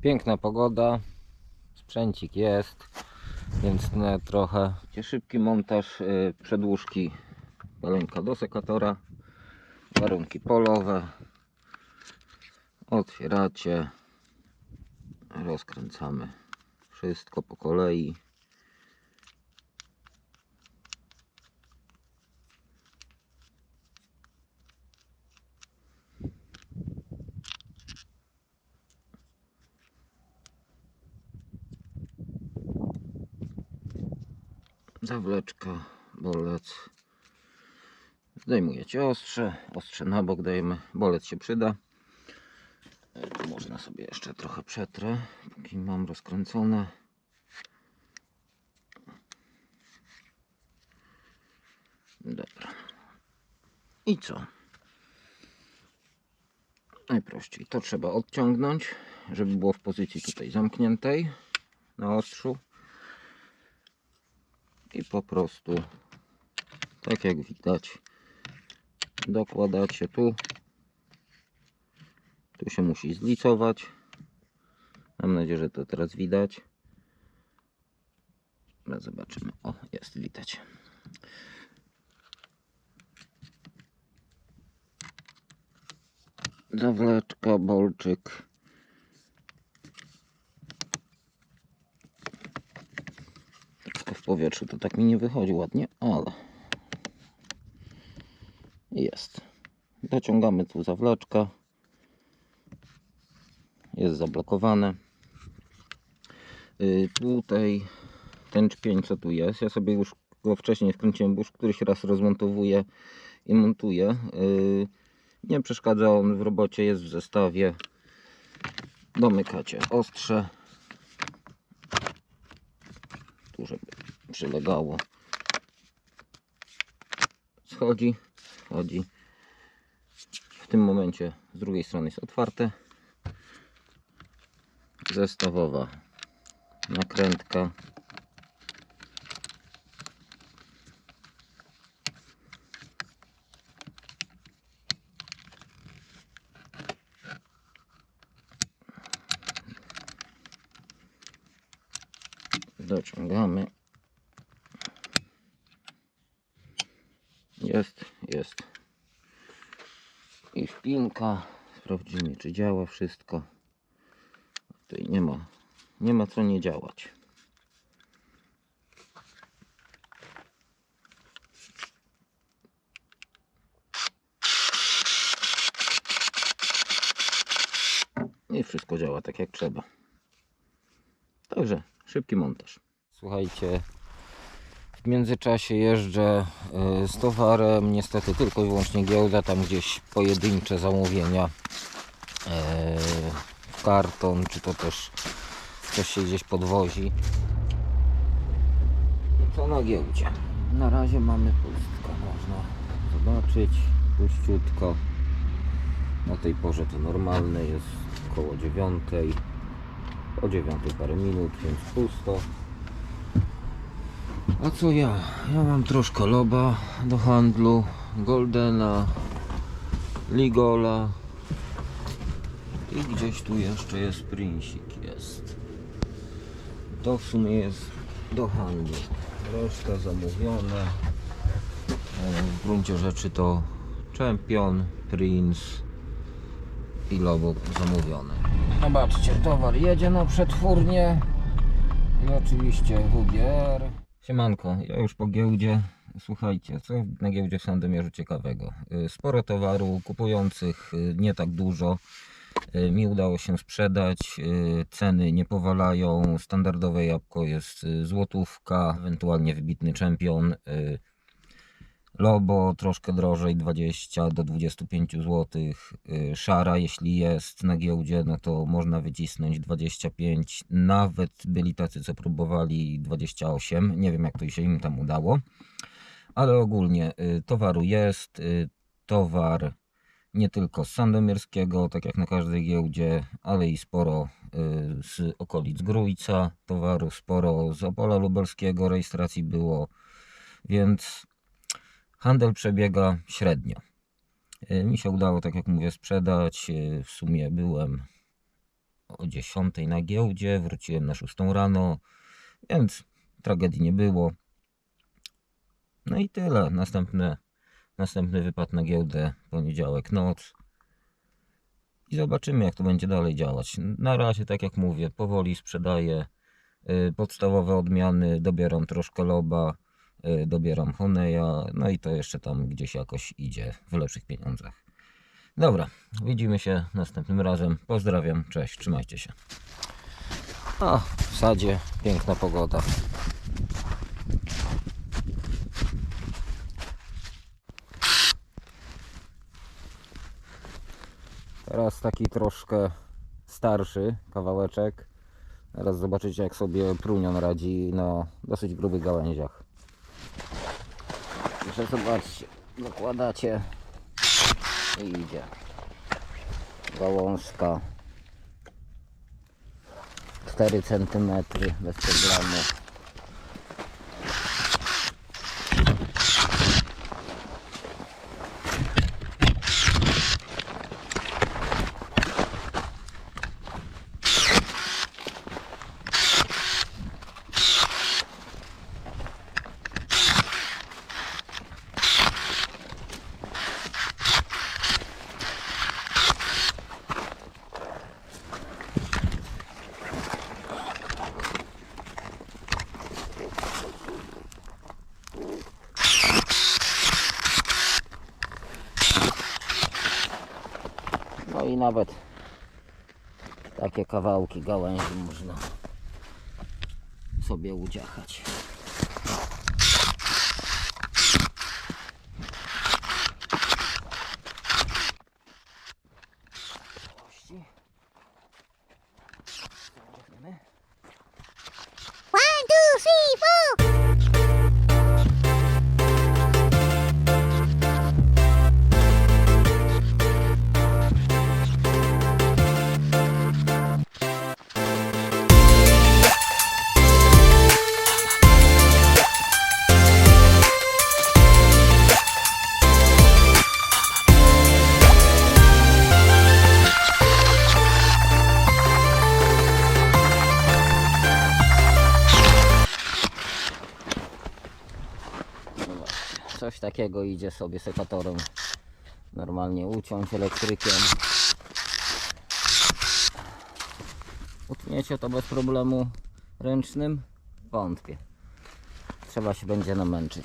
Piękna pogoda, sprzęcik jest, więc trochę szybki montaż y, przedłużki balonika do sekatora, warunki polowe, otwieracie, rozkręcamy wszystko po kolei. Zawleczka, bolec. Zdejmujecie ostrze, ostrze na bok dajemy, bolec się przyda. E, Tu można sobie jeszcze trochę przetrę, póki mam rozkręcone. Dobra. I co? Najprościej to trzeba odciągnąć, żeby było w pozycji tutaj zamkniętej na ostrzu i po prostu tak jak widać dokładacie tu. Tu się musi zlicować. Mam nadzieję, że to teraz widać. Teraz zobaczymy, o jest widać. Zawleczka, bolczyk Troszkę w powietrzu to tak mi nie wychodzi ładnie, ale jest. Dociągamy tu zawleczkę. Jest zablokowane. Y, tutaj ten czpień co tu jest, ja sobie już go wcześniej wkręciłem, bo już któryś raz rozmontowuję i montuję. Y, nie przeszkadza on w robocie, jest w zestawie. Domykacie ostrze tu, żeby przylegało. Schodzi, schodzi. W tym momencie z drugiej strony jest otwarte. Zestawowa nakrętka. Dociągamy. Jest, jest. I wpinka. Sprawdzimy, czy działa wszystko. Tutaj nie ma, nie ma co nie działać. I wszystko działa tak jak trzeba. Także szybki montaż. Słuchajcie, w międzyczasie jeżdżę y, z towarem, niestety tylko i wyłącznie giełda, tam gdzieś pojedyncze zamówienia y, w karton, czy to też coś się gdzieś podwozi. I co na giełdzie? Na razie mamy pustko, można zobaczyć, puściutko. Na tej porze to normalne jest około dziewiątej, o dziewiątej parę minut, więc pusto. A co ja? Ja mam troszkę loba do handlu, Goldena, Ligola i gdzieś tu jeszcze jest Prinsik, jest. To w sumie jest do handlu. Reszta zamówione. E, W gruncie rzeczy to Champion, Prince i Lobo zamówione. Zobaczcie, towar jedzie na przetwórnię i oczywiście WGR. Siemanko, ja już po giełdzie. Słuchajcie, co na giełdzie w Sandomierzu ciekawego? Y, Sporo towaru, kupujących y, nie tak dużo. Y, Mi udało się sprzedać, ceny nie powalają. Standardowe jabłko jest złotówka, ewentualnie wybitny czempion. Y, Lobo troszkę drożej, 20 do 25 zł. Szara, jeśli jest na giełdzie, no to można wycisnąć 25. Nawet byli tacy, co próbowali 28. Nie wiem, jak to się im tam udało. Ale ogólnie y, towaru jest. y, Towar nie tylko z Sandomierskiego, tak jak na każdej giełdzie, ale i sporo y, z okolic Grójca. Towaru sporo z Opola Lubelskiego, rejestracji było. Więc handel przebiega średnio. Y, Mi się udało, tak jak mówię, sprzedać. Y, W sumie byłem o 10 na giełdzie, wróciłem na 6 rano, więc tragedii nie było. No i tyle. Następny, następny wypad na giełdę, poniedziałek noc. I zobaczymy, jak to będzie dalej działać. Na razie, tak jak mówię, powoli sprzedaję y, podstawowe odmiany, dobieram troszkę loba, dobieram Honeya, no i to jeszcze tam gdzieś jakoś idzie w lepszych pieniądzach. Dobra, widzimy się następnym razem. Pozdrawiam, cześć, trzymajcie się. A, w sadzie piękna pogoda. Teraz taki troszkę starszy kawałeczek. Teraz zobaczycie jak sobie prunion radzi na dosyć grubych gałęziach. Że zobaczcie, dokładacie i idzie. Gałązka 4 cm bez problemu. No i nawet takie kawałki gałęzi można sobie udziachać. Takiego idzie sobie sekatorem normalnie uciąć elektrykiem. Utniecie to bez problemu ręcznym? Wątpię. Trzeba się będzie namęczyć.